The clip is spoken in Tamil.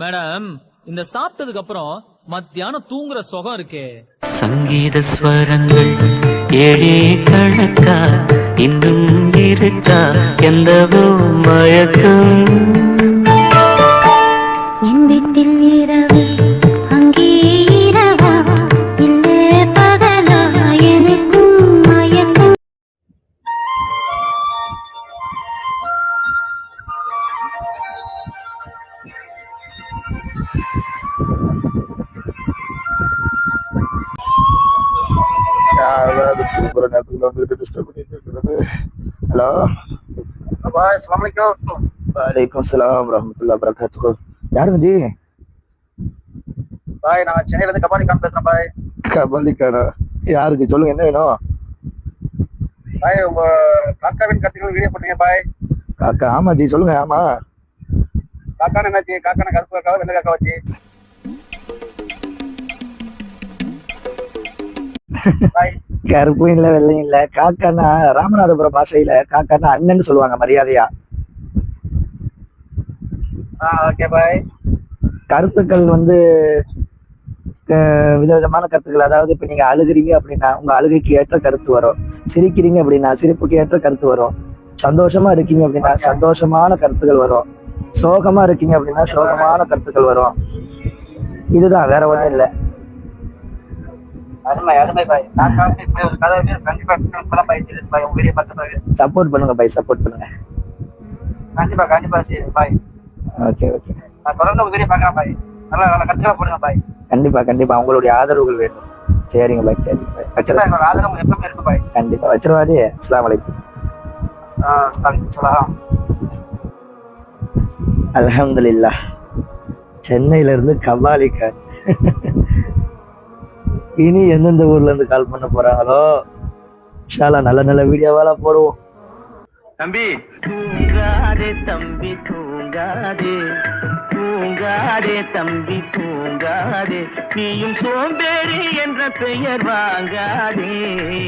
மேடம் இந்த சாப்பிட்டதுக்கு அப்புறம் மத்தியானம் தூங்குற சுகம் இருக்கே. சங்கீத ஸ்வரங்கள் ஏழே கணக்கா இன்னும் இருக்கா எந்தவோ மயக்கம் யாராவது தூங்குற நேரத்துல வந்துட்டு டிஸ்டர்ப் பண்ணிட்டு இருக்கிறது. ஹலோ பாய் அஸ்ஸலாமு அலைக்கும். வலைக்கம் சலாம் ரஹமத்துல்லா வரகாத்து யாருங்க ஜி பாய் நான் சென்னையில இருந்து கபாலி கான் பேசுறேன் பாய். கபாலிக்கானா யாரு ஜி சொல்லுங்க என்ன வேணும்? பாய் உங்க காக்காவின் கத்திகள் வீடியோ போட்டீங்க பாய். காக்கா ஆமா ஜி சொல்லுங்க ஆமா. காக்கான காக்கான கருப்பு காக்கா வெள்ளை காக்கா வச்சு. பாய் கருப்பும் இல்ல வெள்ளையும் இல்ல. காக்கானா ராமநாதபுரம் பாஷையில காக்கானா அண்ணன்னு சொல்லுவாங்க மரியாதையா. ஆ ஓகே பாய் கருத்துக்கள் வந்து விதவிதமான கருத்துக்கள். அதாவது இப்ப நீங்க அழுகுறீங்க அப்படின்னா உங்க அழுகைக்கு ஏற்ற கருத்து வரும். சிரிக்கிறீங்க அப்படின்னா சிரிப்புக்கு ஏற்ற கருத்து வரும். சந்தோஷமா இருக்கீங்க அப்படின்னா சந்தோஷமான கருத்துக்கள் வரும். சோகமா இருக்கீங்க அப்படின்னா சோகமான கருத்துக்கள் வரும். இதுதான் வேற ஒண்ணும் இல்ல. Bye. Bye. Bye bye support பண்ணுங்க பை சப்போர்ட் பண்ணுங்க. கண்டிப்பா கண்டிப்பா சரி பாய். ஓகே ஓகே நான் தொடர்ந்து உங்க வீடியோ பார்க்கறேன் பாய். நல்லா நல்லா கண்டிப்பா போடுங்க பாய். கண்டிப்பா கண்டிப்பா. உங்களுடைய ஆதரவுகள் வேணும். சரிங்க பாய் சரி பாய். கண்டிப்பா வச்சிரு எங்களோட ஆதரவு எப்பவுமே இருக்கு பாய். கண்டிப்பா. வச்சிருவாதி. அஸ்லாம் வலைக்கும் ஆ, சலாம் அலமதுல்லா சென்னையிலேருந்து இருந்து கபாலிக்கான் இனி எந்தெந்த ஊர்ல இருந்து கால் பண்ண போறாங்களோ ஷாலா நல்ல நல்ல வீடியோவெல்லாம் போடுவோம். தம்பி தூங்காதே தம்பி தூங்காதே. தூங்காதே தம்பி தூங்காதே. நீயும் சோம்பேறி என்ற பெயர் வாங்காதே.